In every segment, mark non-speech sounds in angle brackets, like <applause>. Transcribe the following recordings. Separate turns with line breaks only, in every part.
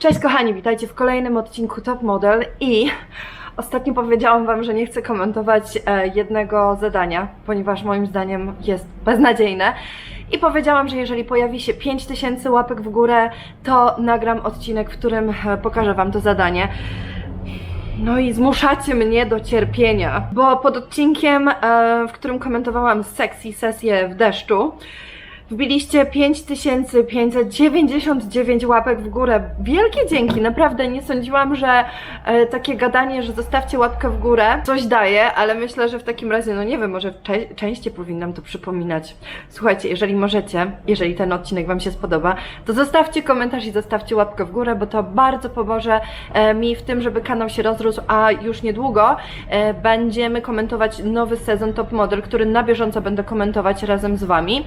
Cześć kochani, witajcie w kolejnym odcinku Top Model i ostatnio powiedziałam Wam, że nie chcę komentować e, jednego zadania, ponieważ moim zdaniem jest beznadziejne. I powiedziałam, że jeżeli pojawi się 5000 łapek w górę, to nagram odcinek, w którym e, pokażę Wam to zadanie. No i zmuszacie mnie do cierpienia, bo pod odcinkiem, e, w którym komentowałam sexy sesję w deszczu, Wbiliście 5599 łapek w górę. Wielkie dzięki, naprawdę nie sądziłam, że e, takie gadanie, że zostawcie łapkę w górę, coś daje, ale myślę, że w takim razie, no nie wiem, może cze- częściej powinnam to przypominać. Słuchajcie, jeżeli możecie, jeżeli ten odcinek Wam się spodoba, to zostawcie komentarz i zostawcie łapkę w górę, bo to bardzo pomoże e, mi w tym, żeby kanał się rozrósł, a już niedługo e, będziemy komentować nowy sezon Top Model, który na bieżąco będę komentować razem z Wami.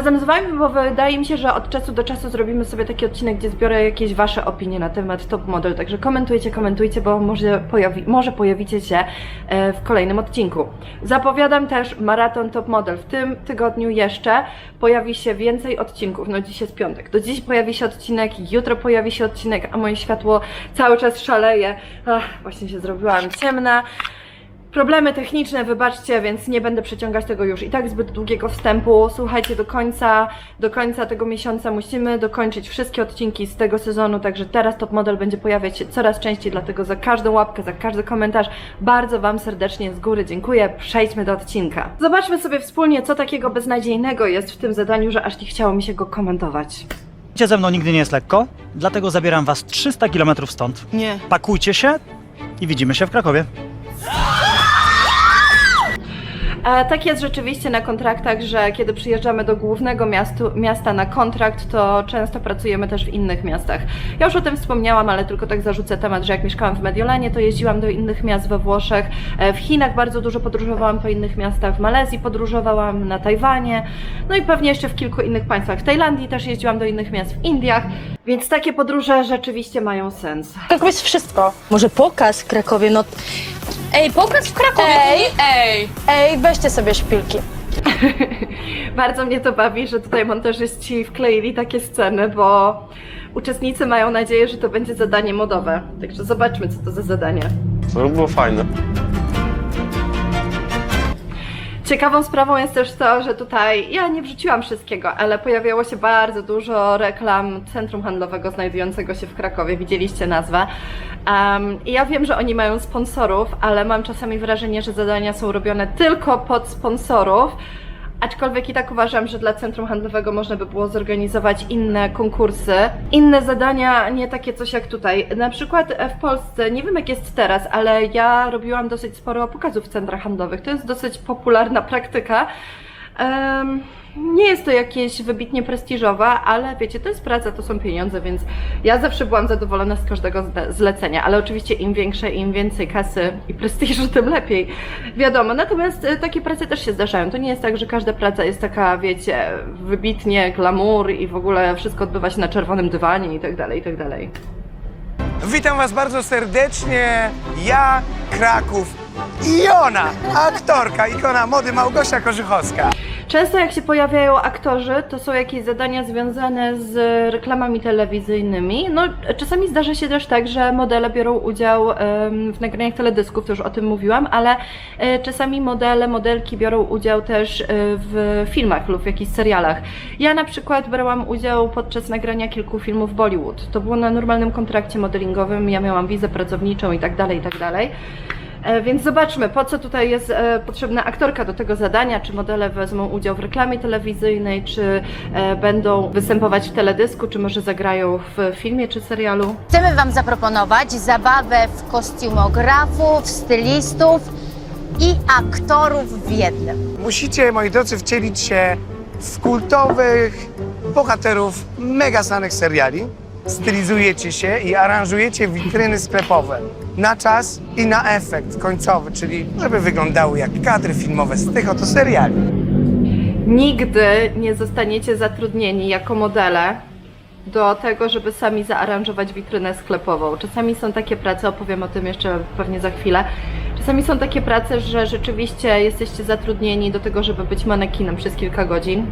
Razem z Wami, bo wydaje mi się, że od czasu do czasu zrobimy sobie taki odcinek, gdzie zbiorę jakieś Wasze opinie na temat Top Model, także komentujcie, komentujcie, bo może, pojawi, może pojawicie się e, w kolejnym odcinku. Zapowiadam też maraton Top Model. W tym tygodniu jeszcze pojawi się więcej odcinków. No dziś jest piątek. Do dziś pojawi się odcinek, jutro pojawi się odcinek, a moje światło cały czas szaleje. Ach, właśnie się zrobiłam ciemna. Problemy techniczne, wybaczcie, więc nie będę przeciągać tego już i tak zbyt długiego wstępu. Słuchajcie, do końca, do końca tego miesiąca musimy dokończyć wszystkie odcinki z tego sezonu, także teraz Top Model będzie pojawiać się coraz częściej, dlatego za każdą łapkę, za każdy komentarz bardzo Wam serdecznie z góry dziękuję. Przejdźmy do odcinka. Zobaczmy sobie wspólnie, co takiego beznadziejnego jest w tym zadaniu, że aż nie chciało mi się go komentować.
Bycie ze mną nigdy nie jest lekko, dlatego zabieram was 300 km stąd.
Nie.
Pakujcie się i widzimy się w Krakowie.
E, tak jest rzeczywiście na kontraktach, że kiedy przyjeżdżamy do głównego miastu, miasta na kontrakt, to często pracujemy też w innych miastach. Ja już o tym wspomniałam, ale tylko tak zarzucę temat, że jak mieszkałam w Mediolanie, to jeździłam do innych miast we Włoszech. E, w Chinach bardzo dużo podróżowałam po innych miastach, w Malezji podróżowałam, na Tajwanie, no i pewnie jeszcze w kilku innych państwach. W Tajlandii też jeździłam do innych miast, w Indiach, więc takie podróże rzeczywiście mają sens.
Kraków jest wszystko. Może pokaz w Krakowie, no...
Ej, pokaz w Krakowie!
Ej.
Ej!
Ej, weźcie sobie szpilki. <laughs>
Bardzo mnie to bawi, że tutaj montażyści wkleili takie sceny, bo uczestnicy mają nadzieję, że to będzie zadanie modowe. Także zobaczmy, co to za zadanie.
To było fajne.
Ciekawą sprawą jest też to, że tutaj ja nie wrzuciłam wszystkiego, ale pojawiało się bardzo dużo reklam centrum handlowego znajdującego się w Krakowie. Widzieliście nazwę. Um, I ja wiem, że oni mają sponsorów, ale mam czasami wrażenie, że zadania są robione tylko pod sponsorów. Aczkolwiek i tak uważam, że dla centrum handlowego można by było zorganizować inne konkursy, inne zadania, nie takie coś jak tutaj. Na przykład e, w Polsce, nie wiem jak jest teraz, ale ja robiłam dosyć sporo pokazów w centrach handlowych. To jest dosyć popularna praktyka. Em, nie jest to jakieś wybitnie prestiżowe, ale wiecie, to jest praca, to są pieniądze, więc ja zawsze byłam zadowolona z każdego zle- zlecenia, ale oczywiście im większe, im więcej kasy i prestiżu, <laughs> tym lepiej. Wiadomo, natomiast e, takie prace też się zdarzają. To nie jest tak, że każda praca jest taka, wiecie, wybitnie glamour i w ogóle wszystko odbywa się na czerwonym dywanie i tak dalej, i tak dalej.
Witam Was bardzo serdecznie. Ja, Kraków i ona, aktorka, ikona mody Małgosia Korzychowska.
Często jak się pojawiają aktorzy, to są jakieś zadania związane z reklamami telewizyjnymi. No, czasami zdarza się też tak, że modele biorą udział w nagraniach teledysków, to już o tym mówiłam, ale e, czasami modele, modelki biorą udział też e, w filmach lub w jakichś serialach. Ja na przykład brałam udział podczas nagrania kilku filmów Bollywood. To było na normalnym kontrakcie modelingowym, ja miałam wizę pracowniczą i tak dalej, i tak dalej. E, Więc zobaczmy, po co tutaj jest e, potrzebna aktorka do tego zadania, czy modele wezmą udział w reklamie telewizyjnej, czy e, będą występować w teledysku, czy może zagrają w filmie czy serialu.
Chcemy Wam zaproponować zabawę w kostiumografów, stylistów i aktorów w jednym.
Musicie, moi drodzy, wcielić się w kultowych bohaterów mega znanych seriali. Stylizujecie się i aranżujecie witryny sklepowe na czas i na efekt końcowy, czyli żeby wyglądały jak kadry filmowe z tych oto seriali.
Nigdy nie zostaniecie zatrudnieni jako modele do tego, żeby sami zaaranżować witrynę sklepową. Czasami są takie prace, opowiem o tym jeszcze pewnie za chwilę. Czasami są takie prace, że rzeczywiście jesteście zatrudnieni do tego, żeby być manekinem przez kilka godzin.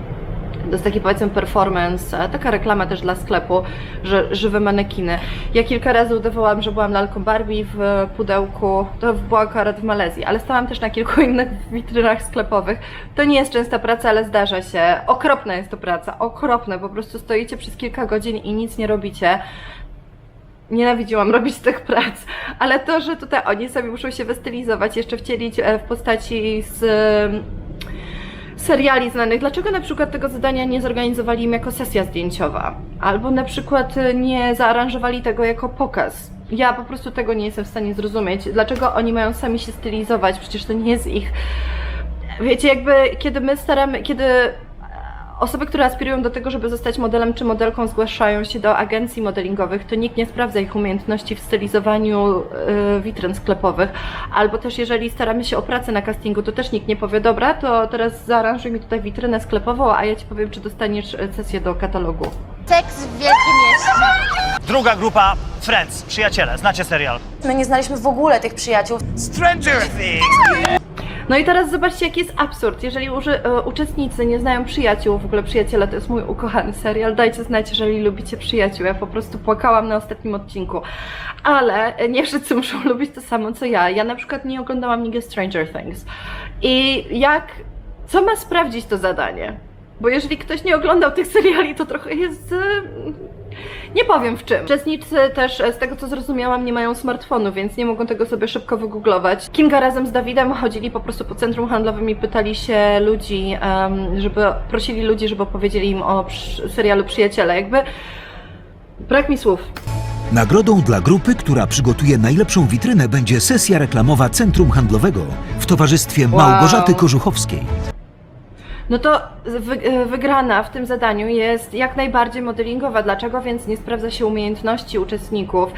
To jest taki powiedzmy performance, e, taka reklama też dla sklepu, że żywe manekiny. Ja kilka razy udawałam, że byłam lalką Barbie w pudełku, to było akurat w Malezji, ale stałam też na kilku <laughs> innych witrynach sklepowych. To nie jest częsta praca, ale zdarza się. Okropna jest to praca, okropne, po prostu stoicie przez kilka godzin i nic nie robicie. Nienawidziłam robić <laughs> tych prac, ale to, że tutaj oni sobie muszą się wystylizować, jeszcze wcielić e, w postaci z seriali znanych, dlaczego na przykład tego zadania nie zorganizowali im jako sesja zdjęciowa? Albo na przykład y, nie zaaranżowali tego jako pokaz? Ja po prostu tego nie jestem w stanie zrozumieć. Dlaczego oni mają sami się stylizować? Przecież to nie jest ich. Wiecie, jakby kiedy my staramy, kiedy osoby, które aspirują do tego, żeby zostać modelem czy modelką, zgłaszają się do agencji modelingowych, to nikt nie sprawdza ich umiejętności w stylizowaniu y, witryn sklepowych. Albo też jeżeli staramy się o pracę na castingu, to też nikt nie powie, dobra, to teraz zaaranżuj mi tutaj witrynę sklepową, a ja ci powiem, czy dostaniesz e, sesję do katalogu.
Seks w wielkim mieście.
Druga grupa Friends, przyjaciele, znacie serial.
My nie znaliśmy w ogóle tych przyjaciół.
Stranger Things!
No i teraz zobaczcie, jaki jest absurd. Jeżeli uży, e, uczestnicy nie znają przyjaciół, w ogóle Przyjaciele to jest mój ukochany serial, dajcie znać, jeżeli lubicie przyjaciół. Ja po prostu płakałam na ostatnim odcinku. Ale e, nie wszyscy muszą <laughs> lubić to samo, co ja. Ja na przykład nie oglądałam nigdy Stranger Things. I jak... Co ma sprawdzić to zadanie? Bo jeżeli ktoś nie oglądał tych <laughs> seriali, to trochę jest... Nie powiem w czym. Uczestnicy też, e, z tego co zrozumiałam, nie mają smartfonu, więc nie mogą tego sobie szybko wygooglować. Kinga razem z Dawidem chodzili po prostu po centrum handlowym i pytali się ludzi, żeby prosili ludzi, żeby opowiedzieli im o serialu Przyjaciele. Jakby brak mi słów.
Nagrodą dla grupy, która przygotuje najlepszą witrynę, będzie sesja reklamowa Centrum Handlowego w towarzystwie. Małgorzaty Kożuchowskiej.
No to e, wygrana w tym zadaniu jest jak najbardziej modelingowa. Dlaczego więc nie sprawdza się umiejętności uczestników?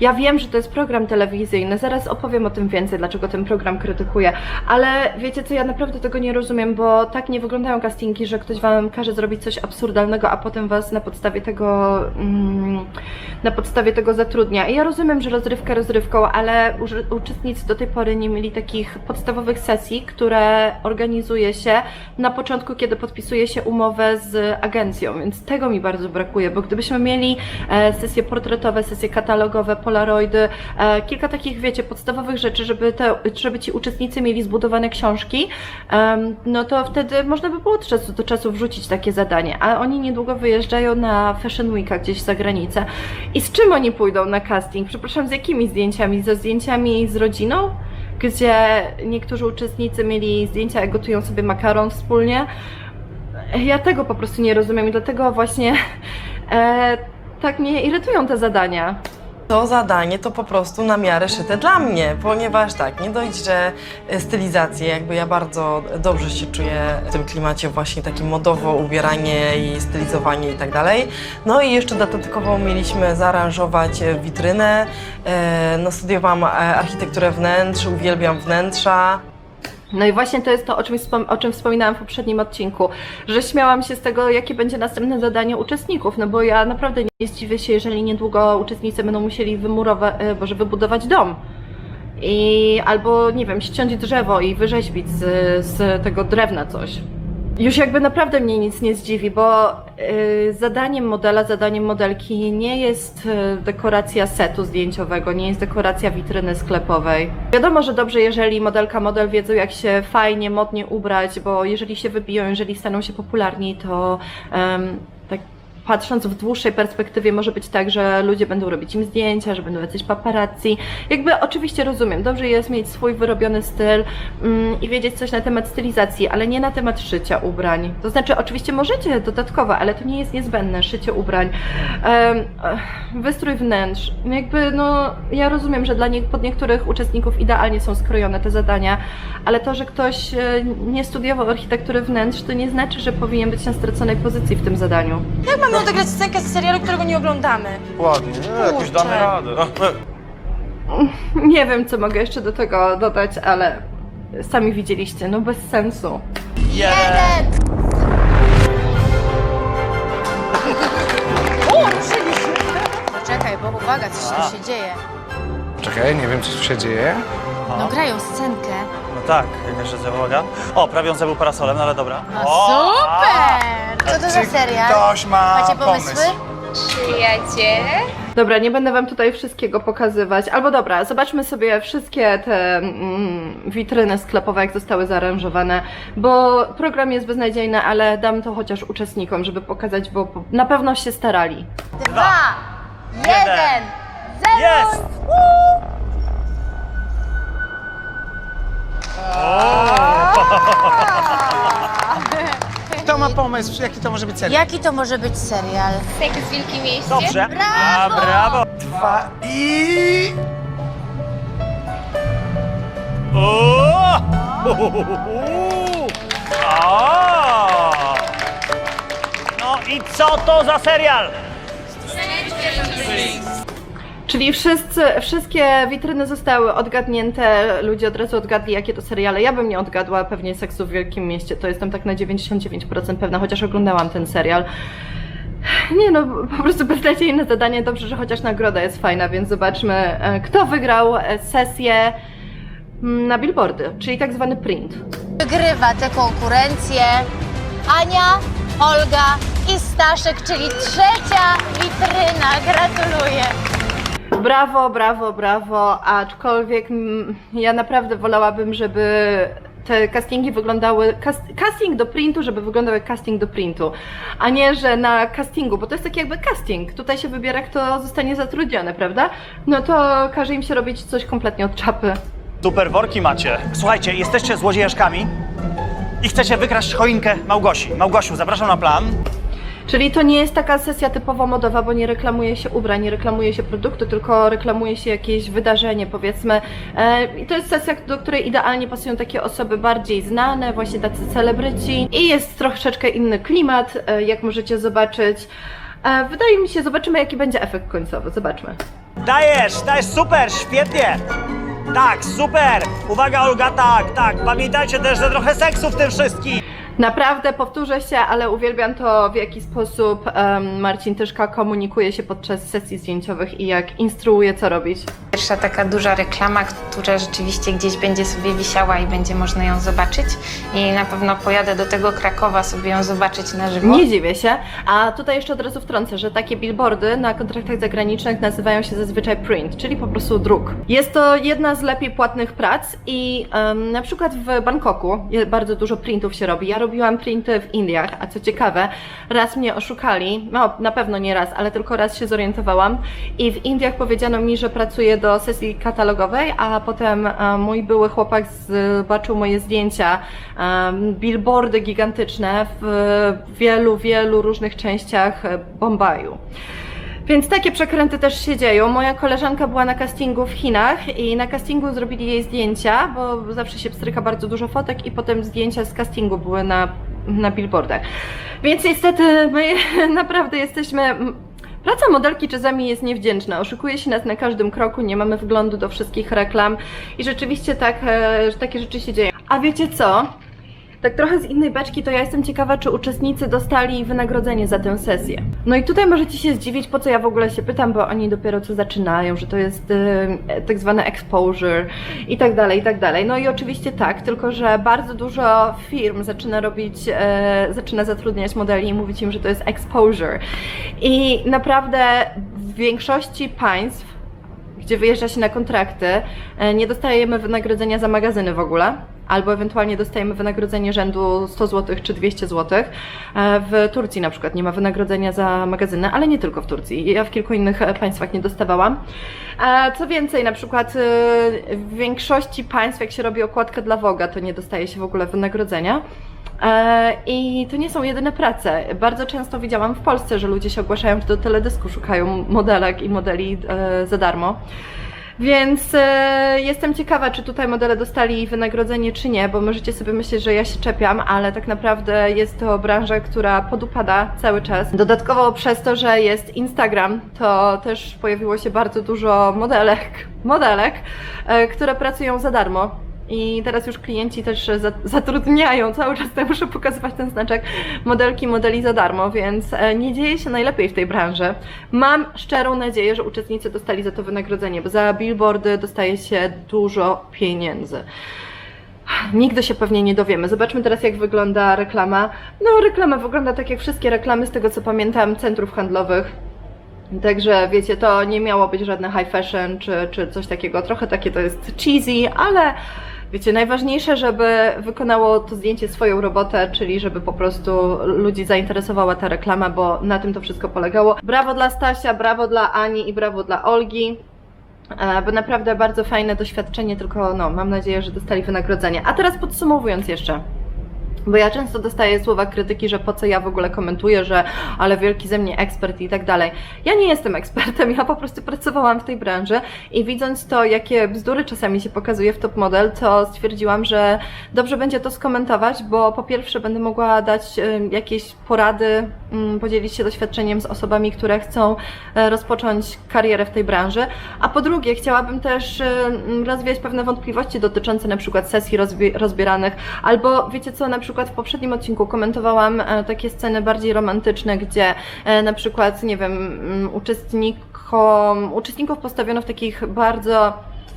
Ja wiem, że to jest program telewizyjny, zaraz opowiem o tym więcej, dlaczego ten program krytykuję, ale wiecie co, ja naprawdę tego nie rozumiem, bo tak nie wyglądają castingi, że ktoś wam każe zrobić coś absurdalnego, a potem was na podstawie tego mm, na podstawie tego zatrudnia. I ja rozumiem, że rozrywka rozrywką, ale uczestnicy do tej pory nie mieli takich podstawowych sesji, które organizuje się na początku, kiedy podpisuje się umowę z agencją, więc tego mi bardzo brakuje, bo gdybyśmy mieli e, sesje portretowe, sesje katalogowe, polaroidy, e, kilka takich, wiecie, podstawowych rzeczy, żeby, te, żeby ci uczestnicy mieli zbudowane książki, no to wtedy można by było od czasu do czasu wrzucić takie zadanie, a oni niedługo wyjeżdżają na Fashion Weeka gdzieś za granicę. I z czym oni pójdą na casting? Przepraszam, z jakimi zdjęciami? Ze zdjęciami z rodziną? Gdzie niektórzy uczestnicy mieli zdjęcia, jak gotują sobie makaron wspólnie. Ja tego po prostu nie rozumiem i dlatego właśnie e, tak mnie irytują te zadania.
To zadanie to po prostu na miarę szyte dla mnie, ponieważ tak, nie dość, że e, stylizację, jakby ja bardzo dobrze się czuję w tym klimacie właśnie takim modowo ubieranie i stylizowanie i tak dalej. No i jeszcze dodatkowo mieliśmy zaaranżować witrynę. E, No studiowałam e, architekturę wnętrz, uwielbiam wnętrza.
No i właśnie to jest to, o czym, o czym wspominałam w poprzednim odcinku, że śmiałam się z tego, jakie będzie następne zadanie uczestników, no bo ja naprawdę nie zdziwię się, jeżeli niedługo uczestnicy będą musieli wymurować, e, boże, wybudować dom. I albo, nie wiem, ściąć drzewo i wyrzeźbić z, z tego drewna coś. Już jakby naprawdę mnie nic nie zdziwi, bo y, zadaniem modela, zadaniem modelki nie jest y, dekoracja setu zdjęciowego, nie jest dekoracja witryny sklepowej. Wiadomo, że dobrze, jeżeli modelka, model wiedzą, jak się fajnie, modnie ubrać, bo jeżeli się wybiją, jeżeli staną się popularni, to patrząc w dłuższej perspektywie może być tak, że ludzie będą robić im zdjęcia, że będą jacyś paparazzi. Jakby oczywiście rozumiem, dobrze jest mieć swój wyrobiony styl mm, i wiedzieć coś na temat stylizacji, ale nie na temat szycia ubrań. To znaczy oczywiście możecie dodatkowo, ale to nie jest niezbędne, szycie ubrań. Ech, wystrój wnętrz. No Jakby no, ja rozumiem, że dla pod niektórych uczestników idealnie są skrojone te zadania, ale to, że ktoś e, nie studiował architektury wnętrz, to nie znaczy, że powinien być na straconej pozycji w tym zadaniu.
Jak mamy odegrać scenkę z serialu, którego nie oglądamy?
Ładnie.
No, jakoś damy
radę. <laughs>
Nie wiem, co mogę jeszcze do tego dodać, ale sami widzieliście, no bez sensu.
Jeden! <laughs> Poczekaj, bo uwaga, coś tu się dzieje.
Czekaj, nie wiem, co tu się dzieje.
No grają scenkę.
No tak, jakaś uwaga. O, prawiąca był parasolem, no ale dobra.
No
O,
super! Co to za
Czy
serial?
ktoś ma
Macie pomysły?
pomysł?
Przyjaciele?
Dobra, nie będę wam tutaj wszystkiego pokazywać. Albo dobra, zobaczmy sobie wszystkie te mm, witryny sklepowe, jak zostały zaaranżowane, bo program jest beznadziejny, ale dam to chociaż uczestnikom, żeby pokazać, bo po- na pewno się starali.
Dwa, jeden, zero!
Jest! <laughs>
Kto ma pomysł, jaki to może być serial?
Jaki to może być serial?
Seks w Wielkim Mieście?
Dobrze. A, brawo.
Dwa i...
O! Uhuhuhu. O! No i co to za serial?
Czyli wszyscy, wszystkie witryny zostały odgadnięte, ludzie od razu odgadli, jakie to seriale. Ja bym nie odgadła pewnie Seksu w Wielkim Mieście, to jestem tak na 99% pewna, chociaż oglądałam ten serial. Nie no, po prostu beznadziejne zadanie, dobrze, że chociaż nagroda jest fajna, więc zobaczmy, e, kto wygrał e, sesję mm, na billboardy, czyli tak zwany print.
Wygrywa tę konkurencję Ania, Olga i Staszek, czyli trzecia witryna. Gratuluję.
Brawo, brawo, brawo, aczkolwiek mm, ja naprawdę wolałabym, żeby te castingi wyglądały, cast, casting do printu, żeby wyglądał jak casting do printu, a nie, że na castingu, bo to jest taki jakby casting, tutaj się wybiera, kto zostanie zatrudniony, prawda? No to każe im się robić coś kompletnie od czapy.
Super worki macie. Słuchajcie, jesteście złodziejaszkami i chcecie wykraść choinkę Małgosi. Małgosiu, zapraszam na plan.
Czyli to nie jest taka sesja typowo modowa, bo nie reklamuje się ubrań, nie reklamuje się produktu, tylko reklamuje się jakieś wydarzenie, powiedzmy. E, I to jest sesja, do której idealnie pasują takie osoby bardziej znane, właśnie tacy celebryci. I jest troszeczkę inny klimat, e, jak możecie zobaczyć. E, Wydaje mi się, zobaczymy jaki będzie efekt końcowy. Zobaczmy.
Dajesz, dajesz, super, świetnie. Tak, super. Uwaga, Olga, tak, tak. Pamiętajcie też, że trochę seksu w tym wszystkim.
Naprawdę powtórzę się, ale uwielbiam to, w jaki sposób em, Marcin Tyszka komunikuje się podczas sesji zdjęciowych i jak instruuje, co robić.
Pierwsza taka duża reklama, która rzeczywiście gdzieś będzie sobie wisiała i będzie można ją zobaczyć. I na pewno pojadę do tego Krakowa sobie ją zobaczyć na żywo.
Nie dziwię się. A tutaj jeszcze od razu wtrącę, że takie billboardy na kontraktach zagranicznych nazywają się zazwyczaj print, czyli po prostu druk. Jest to jedna z lepiej płatnych prac i em, na przykład w Bangkoku bardzo dużo printów się robi. Ja robiłam printy w Indiach, a co ciekawe, raz mnie oszukali, no na pewno nie raz, ale tylko raz się zorientowałam i w Indiach powiedziano mi, że pracuję do sesji katalogowej, a potem e, mój były chłopak zobaczył moje zdjęcia, billboardy gigantyczne w wielu, wielu różnych częściach e, Bombaju. Więc takie przekręty też się dzieją. Moja koleżanka była na castingu w Chinach i na castingu zrobili jej zdjęcia, bo zawsze się pstryka bardzo dużo fotek i potem zdjęcia z castingu były na, na billboardach. Więc niestety my <laughs> naprawdę jesteśmy... Praca modelki czasami jest niewdzięczna, oszukuje się nas na każdym kroku, nie mamy wglądu do wszystkich reklam i rzeczywiście tak, e, takie rzeczy się dzieją. A wiecie co? Tak trochę z innej beczki, to ja jestem ciekawa, czy uczestnicy dostali wynagrodzenie za tę sesję. No i tutaj możecie się zdziwić, po co ja w ogóle się pytam, bo oni dopiero co zaczynają, że to jest e, tak zwane exposure i tak dalej, i tak dalej. No i oczywiście tak, tylko że bardzo dużo firm zaczyna robić, e, zaczyna zatrudniać modeli i mówić im, że to jest exposure. I naprawdę w większości państw gdzie wyjeżdża się na kontrakty, e, nie dostajemy wynagrodzenia za magazyny w ogóle, albo ewentualnie dostajemy wynagrodzenie rzędu 100 zł czy 200 zł. E, W Turcji na przykład nie ma wynagrodzenia za magazyny, ale nie tylko w Turcji. Ja w kilku innych e, państwach nie dostawałam. E, Co więcej, na przykład w większości państw, jak się robi okładkę dla Woga, to nie dostaje się w ogóle wynagrodzenia. I to nie są jedyne prace. Bardzo często widziałam w Polsce, że ludzie się ogłaszają, że do teledysku szukają modelek i modeli za darmo. Więc e, jestem ciekawa, czy tutaj modele dostali wynagrodzenie, czy nie, bo możecie sobie myśleć, że ja się czepiam, ale tak naprawdę jest to branża, która podupada cały czas. Dodatkowo przez to, że jest Instagram, to też pojawiło się bardzo dużo modelek, modelek, e, które pracują za darmo. I teraz już klienci też za- zatrudniają, cały czas tutaj muszę pokazywać ten znaczek, modelki, modeli za darmo, więc e, nie dzieje się najlepiej w tej branży. Mam szczerą nadzieję, że uczestnicy dostali za to wynagrodzenie, bo za billboardy dostaje się dużo pieniędzy. Nigdy się pewnie nie dowiemy. Zobaczmy teraz, jak wygląda reklama. No, reklama wygląda tak jak wszystkie reklamy, z tego co pamiętam, centrów handlowych. Także wiecie, to nie miało być żadne high fashion czy, czy coś takiego. Trochę takie to jest cheesy, ale wiecie, najważniejsze, żeby wykonało to zdjęcie swoją robotę, czyli żeby po prostu ludzi zainteresowała ta reklama, bo na tym to wszystko polegało. Brawo dla Stasia, brawo dla Ani i brawo dla Olgi. E, Bo naprawdę bardzo fajne doświadczenie, tylko no, mam nadzieję, że dostali wynagrodzenie. A teraz podsumowując jeszcze. Bo ja często dostaję słowa krytyki, że po co ja w ogóle komentuję, że ale wielki ze mnie ekspert i tak dalej. Ja nie jestem ekspertem, ja po prostu pracowałam w tej branży i widząc to, jakie bzdury czasami się pokazuje w top model, to stwierdziłam, że dobrze będzie to skomentować, bo po pierwsze będę mogła dać em, jakieś porady, mm, podzielić się doświadczeniem z osobami, które chcą e, rozpocząć karierę w tej branży, a po drugie chciałabym też em, rozwiać pewne wątpliwości dotyczące na przykład sesji rozbi- rozbieranych, albo wiecie co, na przykład w poprzednim odcinku komentowałam e, takie sceny bardziej romantyczne, gdzie e, na przykład, nie wiem, mm, uczestnikom, uczestników postawiono w takich bardzo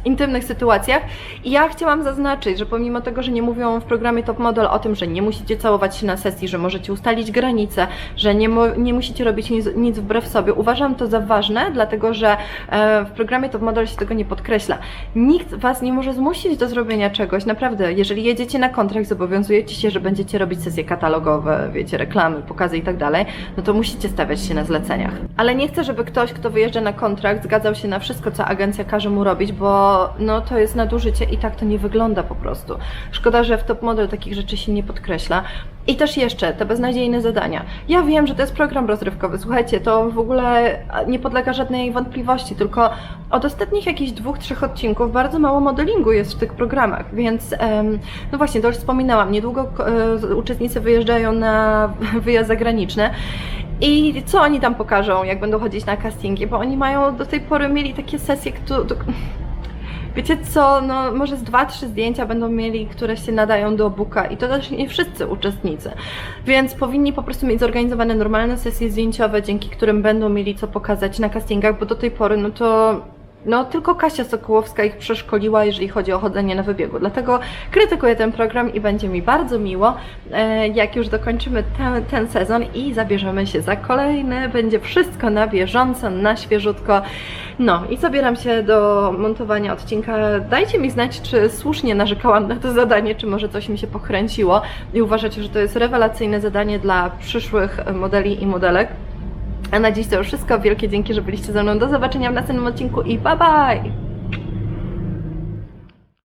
intymnych sytuacjach i ja chciałam zaznaczyć, że pomimo tego, że nie mówią w programie Top Model o tym, że nie musicie całować się na sesji, że możecie ustalić granice, że nie, nie musicie robić nic, nic wbrew sobie, uważam to za ważne, dlatego że e, w programie Top Model się tego nie podkreśla. Nikt Was nie może zmusić do zrobienia czegoś, naprawdę, jeżeli jedziecie na kontrakt, zobowiązujecie się, że będziecie robić sesje katalogowe, wiecie, reklamy, pokazy i tak dalej, no to musicie stawiać się na zleceniach. Ale nie chcę, żeby ktoś, kto wyjeżdża na kontrakt, zgadzał się na wszystko, co agencja każe mu robić, bo no to jest nadużycie i tak to nie wygląda po prostu. Szkoda, że w top model takich rzeczy się nie podkreśla. I też jeszcze te beznadziejne zadania. Ja wiem, że to jest program rozrywkowy. Słuchajcie, to w ogóle nie podlega żadnej wątpliwości, tylko od ostatnich jakichś dwóch, trzech odcinków bardzo mało modelingu jest w tych programach, więc no właśnie, to już wspominałam, niedługo e, uczestnicy wyjeżdżają na <laughs> wyjazd zagraniczny i co oni tam pokażą, jak będą chodzić na castingi, bo oni mają do tej pory mieli takie sesje, które... Wiecie co, no może z dwa, trzy zdjęcia będą mieli, które się nadają do booka i to też nie wszyscy uczestnicy. Więc powinni po prostu mieć zorganizowane normalne sesje zdjęciowe, dzięki którym będą mieli co pokazać na castingach, bo do tej pory no to no tylko Kasia Sokołowska ich przeszkoliła, jeżeli chodzi o chodzenie na wybiegu. Dlatego krytykuję ten program i będzie mi bardzo miło, e, jak już dokończymy ten, ten sezon i zabierzemy się za kolejny. Będzie wszystko na bieżąco, na świeżutko. No i zabieram się do montowania odcinka. Dajcie mi znać, czy słusznie narzekałam na to zadanie, czy może coś mi się pokręciło i uważacie, że to jest rewelacyjne zadanie dla przyszłych modeli i modelek. A na dziś to już wszystko. Wielkie dzięki, że byliście ze mną. Do zobaczenia w następnym odcinku i bye bye!